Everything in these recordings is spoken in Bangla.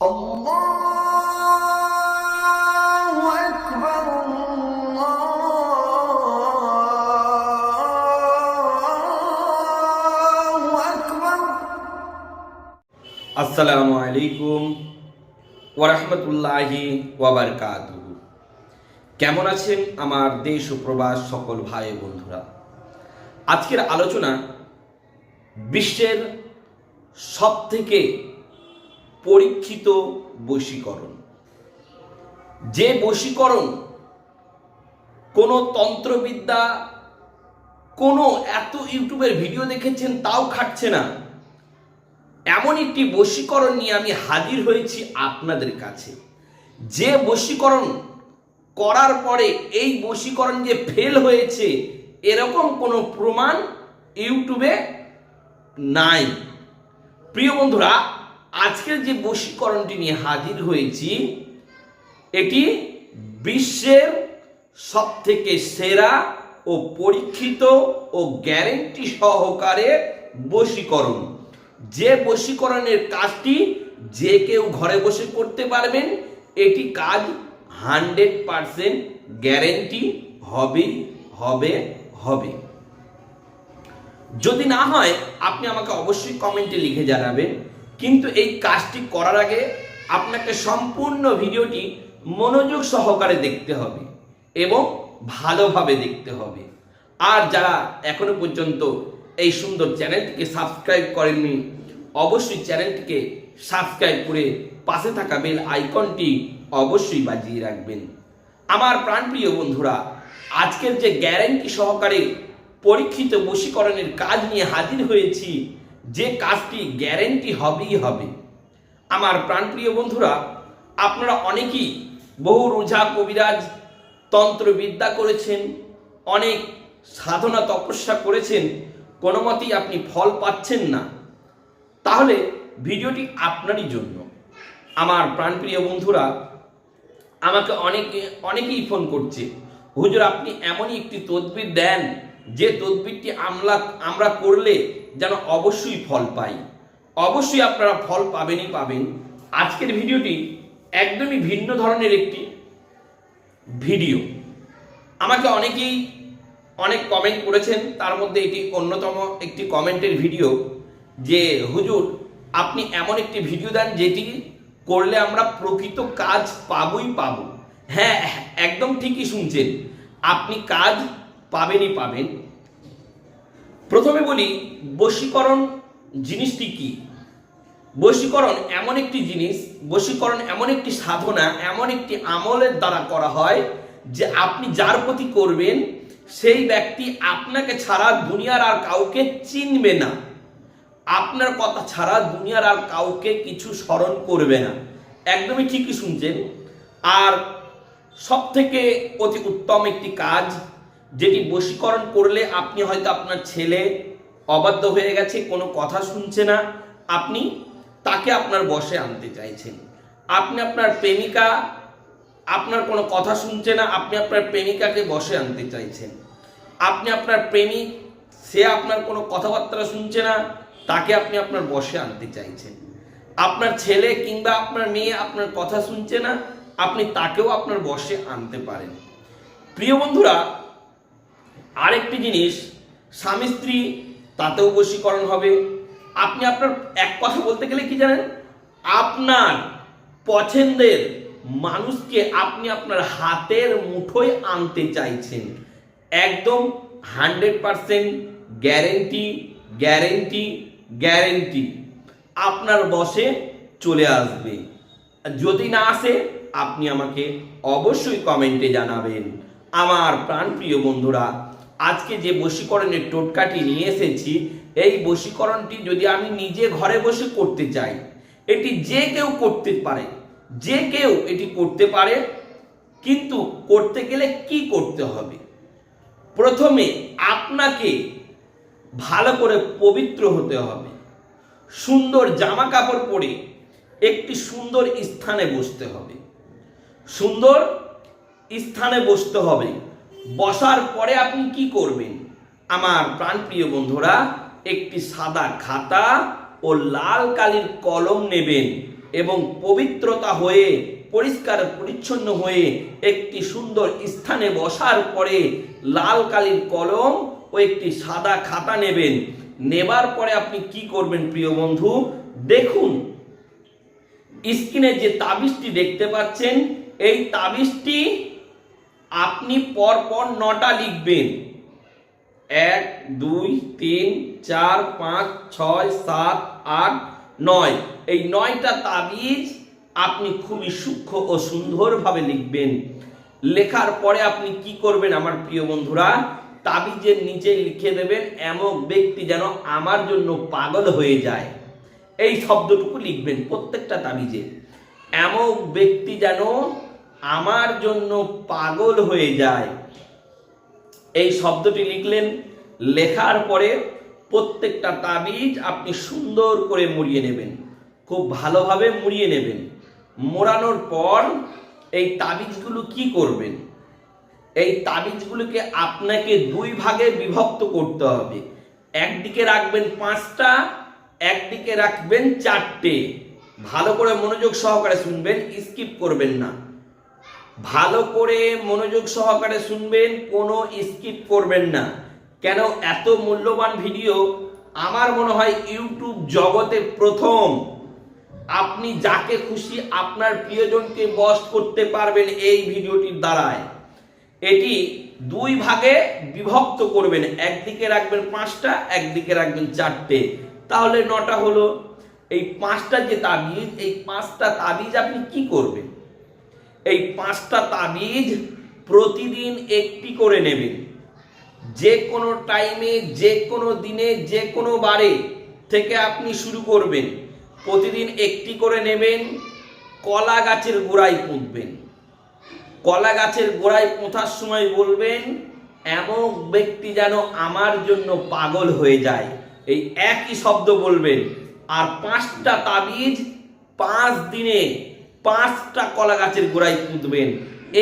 আসসালামু আলাইকুম ওরহমতুল্লাহি ওয়াবারকাত কেমন আছেন আমার দেশ ও প্রবাস সকল ভাই বন্ধুরা? আজকের আলোচনা বিশ্বের সব থেকে পরীক্ষিত বশীকরণ। যে বশীকরণ কোনো তন্ত্রবিদ্যা, কোনো এত ইউটিউবের ভিডিও দেখেছেন তাও খাটছে না। এমন একটি বশীকরণ নিয়ে আমি হাজির হয়েছি আপনাদের কাছে। যে বশীকরণ করার পরে এই বশীকরণ যে ফেল হয়েছে, এরকম কোনো প্রমাণ ইউটিউবে নাই। প্রিয় বন্ধুরা আজকের যে বশীকরণটি নিয়ে হাজির হয়েছি, এটি বিশ্বের সব থেকে সেরা ও পরীক্ষিত ও গ্যারেন্টি সহকারে বশীকরণ। যে বশীকরণের কাজটি যে কেউ ঘরে বসে করতে পারবেন, এটি কাজ হান্ড্রেড পারসেন্ট গ্যারেন্টি হবে হবে হবে। যদি না হয়, আপনি আমাকে অবশ্যই কমেন্টে লিখে জানাবেন। কিন্তু এই কাজটি করার আগে আপনাকে সম্পূর্ণ ভিডিওটি মনোযোগ সহকারে দেখতে হবে এবং ভালোভাবে দেখতে হবে। আর যারা এখনও পর্যন্ত এই সুন্দর চ্যানেলটিকে সাবস্ক্রাইব করেননি, অবশ্যই চ্যানেলটিকে সাবস্ক্রাইব করে পাশে থাকা বেল আইকনটি অবশ্যই বাজিয়ে রাখবেন। আমার প্রাণপ্রিয় বন্ধুরা, আজকের যে গ্যারেন্টি সহকারে পরীক্ষিত বশীকরণের কাজ নিয়ে হাজির হয়েছি যে কাজটি গ্যারেন্টি হবেই হবে। আমার প্রাণপ্রিয় বন্ধুরা, আপনারা অনেকেই বহু রোজা কবিরাজ তন্ত্রবিদ্যা করেছেন, অনেক সাধনা তপস্যা করেছেন, কোনো মতেই আপনি ফল পাচ্ছেন না। তাহলে ভিডিওটি আপনারই জন্য। আমার প্রাণপ্রিয় বন্ধুরা, আমাকে অনেকে, অনেকেই ফোন করছে, হুজুর, আপনি এমনই একটি তদবির দেন, যে তদবিরটি আমরা আমরা করলে যেন অবশ্যই ফল পাই। অবশ্যই আপনারা ফল পাবেনই পাবেন। আজকের ভিডিওটি একদমই ভিন্ন ধরনের একটি ভিডিও। আমাকে অনেকেই অনেক কমেন্ট করেছেন, তার মধ্যে এটি অন্যতম একটি কমেন্টের ভিডিও যে, হুজুর, আপনি এমন একটি ভিডিও দেন যেটি করলে আমরা প্রকৃত কাজ পাবই পাবো। হ্যাঁ একদম ঠিকই শুনছেন। আপনি কাজ পাবেনই পাবেন। প্রথমে বলি, বশীকরণ জিনিসটি কি? বশীকরণ এমন একটি জিনিস, বশীকরণ এমন একটি সাধনা, এমন একটি আমলের দ্বারা করা হয় যে আপনি যার প্রতি করবেন, সেই ব্যক্তি আপনাকে ছাড়া দুনিয়ার আর কাউকে চিনবে না। আপনার কথা ছাড়া দুনিয়ার আর কাউকে কিছু স্মরণ করবে না। একদমই ঠিকই শুনছেন। আর সব থেকে অতি উত্তম একটি কাজ যেটি বশীকরণ করলে আপনি হয়তো আপনার ছেলে অবাধ্য হয়ে গেছে, কোনো কথা শুনছে না। আপনি তাকে আপনার বসে আনতে চাইছেন। আপনি আপনার প্রেমিকা, আপনার কোনো কথা শুনছে না, আপনি আপনার প্রেমিকাকে বসে আনতে চাইছেন। আপনি আপনার প্রেমিক, সে আপনার কোনো কথাবার্তা শুনছে না, তাকে আপনি আপনার বসে আনতে চাইছেন। আপনার ছেলে কিংবা আপনার মেয়ে আপনার কথা শুনছে না, আপনি তাকেও আপনার বসে আনতে পারেন। প্রিয় বন্ধুরা আরেকটি জিনিস, স্বামী স্ত্রী তাতেও বশীকরণ হবে। আপনি আপনার এক কথা বলতে গেলে কি জানেন? আপনার পছন্দের মানুষকে আপনি আপনার হাতের মুঠোয় আনতে চাইছেন। একদম hundred percent guarantee guarantee guarantee. আপনার বসে চলে আসবে। যদি না আসে, আপনি আমাকে অবশ্যই কমেন্টে জানাবেন। আমার প্রাণপ্রিয় বন্ধুরা আজকে যে বশীকরণের টোটকাটি নিয়ে এসেছি, এই বশীকরণটি যদি আমি নিজে ঘরে বসে করতে চাই, এটি যে কেউ করতে পারে, যে কেউ এটি করতে পারে, কিন্তু করতে গেলে কি করতে হবে? প্রথমে আপনাকে ভালো করে পবিত্র হতে হবে, সুন্দর জামা কাপড় পরে একটি সুন্দর স্থানে বসতে হবে। সুন্দর স্থানে বসতে হবে। বসার পরে আপনি কি করবেন? আমার প্রাণপ্রিয় বন্ধুরা, একটি সাদা খাতা ও লাল কালির কলম নেবেন এবং পবিত্রতা হয়ে, পরিষ্কার পরিচ্ছন্ন হয়ে, একটি সুন্দর স্থানে বসার পরে লাল কালির কলম ও একটি সাদা খাতা নেবেন। নেবার পরে আপনি কি করবেন প্রিয় বন্ধু? দেখুন, স্ক্রিনে যে তাবিজটি দেখতে পাচ্ছেন, এই তাবিজটি আপনি পর পর নটা লিখবেন। এক, দুই, তিন, চার, পাঁচ, ছয়, সাত, আট, নয়। এই নয়টা তাবিজ আপনি খুবই সূক্ষ্ম ও সুন্দরভাবে লিখবেন। লেখার পরে আপনি কি করবেন আমার প্রিয় বন্ধুরা? তাবিজের নিচে লিখে দেবেন, এমন ব্যক্তি যেন আমার জন্য পাগল হয়ে যায়। এই শব্দটুকু লিখবেন প্রত্যেকটা তাবিজে। এমন ব্যক্তি যেন আমার জন্য পাগল হয়ে যায়। এই শব্দটি লিখলেন, লেখার পরে প্রত্যেকটা তাবিজ আপনি সুন্দর করে মুড়িয়ে নেবেন। খুব ভালোভাবে মুড়িয়ে নেবেন। মোড়ানোর পর এই তাবিজগুলো কি করবেন? এই তাবিজগুলোকে আপনাকে দুই ভাগে বিভক্ত করতে হবে। একদিকে রাখবেন পাঁচটা, একদিকে রাখবেন চারটে। ভালো করে মনোযোগ সহকারে শুনবেন, স্কিপ করবেন না। ভালো করে মনোযোগ সহকারে শুনবেন, কোনো স্কিপ করবেন না। কেন? এত মূল্যবান ভিডিও আমার মনে হয় ইউটিউব জগতে প্রথম। আপনি যাকে খুশি আপনার প্রিয়জনকে বস করতে পারবেন এই ভিডিওটির দ্বারায়। এটি দুই ভাগে বিভক্ত করবেন। একদিকে রাখবেন পাঁচটা, একদিকে রাখবেন চারটে। তাহলে নটা হলো। এই পাঁচটা যে তাবিজ, এই পাঁচটা তাবিজ আপনি কি করবেন? এই পাঁচটা তাবিজ প্রতিদিন একটি করে নেবেন যে কোনো টাইমে, যে কোনো দিনে, যে কোনো বারে থেকে আপনি শুরু করবেন। প্রতিদিন একটি করে নেবেন, কলা গাছের গোড়ায় পুঁতবেন। কলা গাছের গোড়ায় পোঁথার সময় বলবেন, এমন ব্যক্তি যেন আমার জন্য পাগল হয়ে যায়। এই একই শব্দ বলবেন। আর পাঁচটা তাবিজ পাঁচ দিনে পাঁচটা কলা গাছের গোড়ায় পুঁতবেন।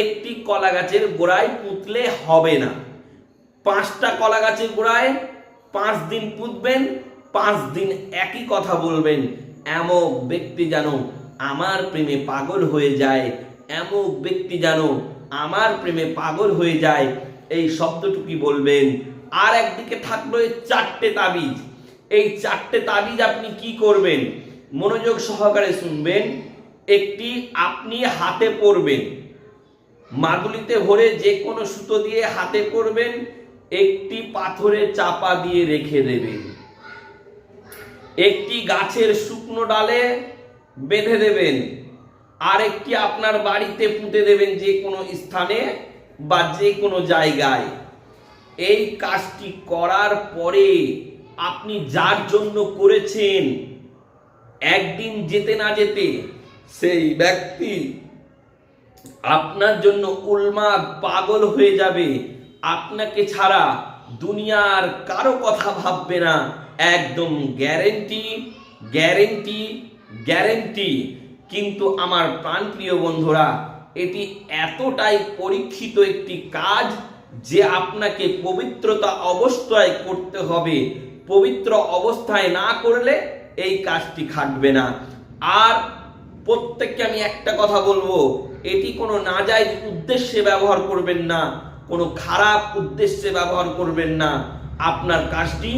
একটি কলা গাছের গোড়ায় পুঁতলে হবে না। পাঁচটা কলা গাছের গোড়ায় পাঁচ দিন পুঁতবেন, পাঁচ দিন একই কথা বলবেন, এমন ব্যক্তি যেন আমার প্রেমে পাগল হয়ে যায়, এমন ব্যক্তি যেন আমার প্রেমে পাগল হয়ে যায়, এই শব্দটুকি বলবেন। আর একদিকে থাকল এই চারটে তাবিজ। এই চারটে তাবিজ আপনি কি করবেন? মনোযোগ সহকারে শুনবেন। একটি আপনি হাতে পরবেন। মাদুলিতে ভরে যে কোনো সুতো দিয়ে হাতে পরবেন, একটি পাথরে চাপা দিয়ে রেখে দেবেন। একটি গাছের শুকনো ডালে বেঁধে দেবেন। আর একটি আপনার বাড়িতে পুঁতে দেবেন যে কোনো স্থানে বা যে কোনো জায়গায়। এই কাজটি করার পরে আপনি যার জন্য করেছেন, একদিন যেতে না যেতে সেই ব্যক্তি আপনার জন্য উলমাদ পাগল হয়ে যাবে। আপনাকে ছাড়া দুনিয়ার কারও কথা ভাববে না। একদম গ্যারেন্টি গ্যারেন্টি গ্যারেন্টি। কিন্তু আমার প্রাণপ্রিয় বন্ধুরা, এটি এতটাই পরীক্ষিত একটি কাজ যে আপনাকে পবিত্রতা অবস্থায় করতে হবে। পবিত্র অবস্থায় না করলে এই কাজটি খাটবে না। আর প্রত্যেককে আমি একটা কথা বলব, এটি কোনো নাজাইজ উদ্দেশ্যে ব্যবহার করবেন না, কোনো খারাপ উদ্দেশ্যে ব্যবহার করবেন না। আপনার কাজটি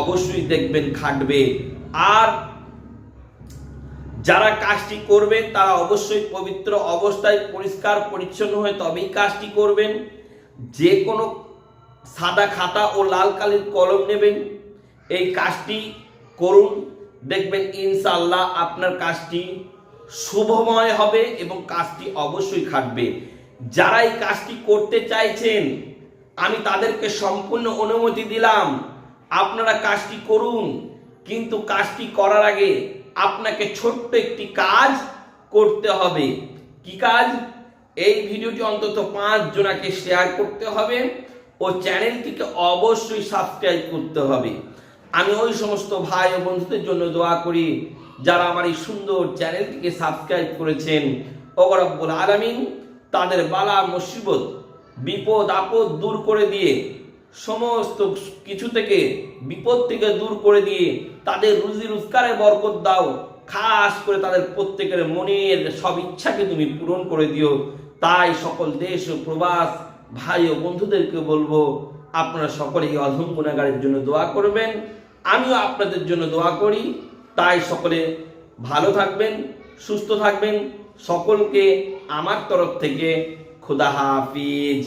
অবশ্যই দেখবেন খাটবে। আর যারা কাজটি করবেন, তারা অবশ্যই পবিত্র অবস্থায় পরিষ্কার পরিচ্ছন্ন হয়ে তবেই কাজটি করবেন। যে কোনো সাদা খাতা ও লাল কালির কলম নেবেন, এই কাজটি করুন। দেখবেন ইনশাল্লাহ আপনার কাজটি শুভময় হবে এবং কাজটি অবশ্যই খাটবে। যারা এই কাজটি করতে চাইছেন, আমি তাদেরকে সম্পূর্ণ অনুমতি দিলাম। আপনারা কাজটি করুন, কিন্তু কাজটি করার আগে আপনাকে ছোট্ট একটি কাজ করতে হবে। কি কাজ? এই ভিডিওটি অন্তত পাঁচ জনাকে শেয়ার করতে হবে ও চ্যানেলটিকে অবশ্যই সাবস্ক্রাইব করতে হবে। আমি ওই সমস্ত ভাই ও বন্ধুদের জন্য দোয়া করি। যারা আমার এই সুন্দর চ্যানেলটিকে সাবস্ক্রাইব করেছেন অগরব্বুল আলমিন, তাদের বালা মুসিবত, বিপদ, আপদ দূর করে দিয়ে, সমস্ত কিছু থেকে বিপদ থেকে দূর করে দিয়ে তাদের রুজি রোজগারে বরকত দাও। খাস করে তাদের প্রত্যেকের মনের সব ইচ্ছাকে তুমি পূরণ করে দিও। তাই সকল দেশ ও প্রবাস, ভাই ও বন্ধুদেরকে বলব, আপনারা সকলে এই অধম গুণাগারের জন্য দোয়া করবেন। আমিও আপনাদের জন্য দোয়া করি। তাই সকলে ভালো থাকবেন সুস্থ থাকবেন। সকলকে আমার তরফ থেকে খুদা হাফিজ।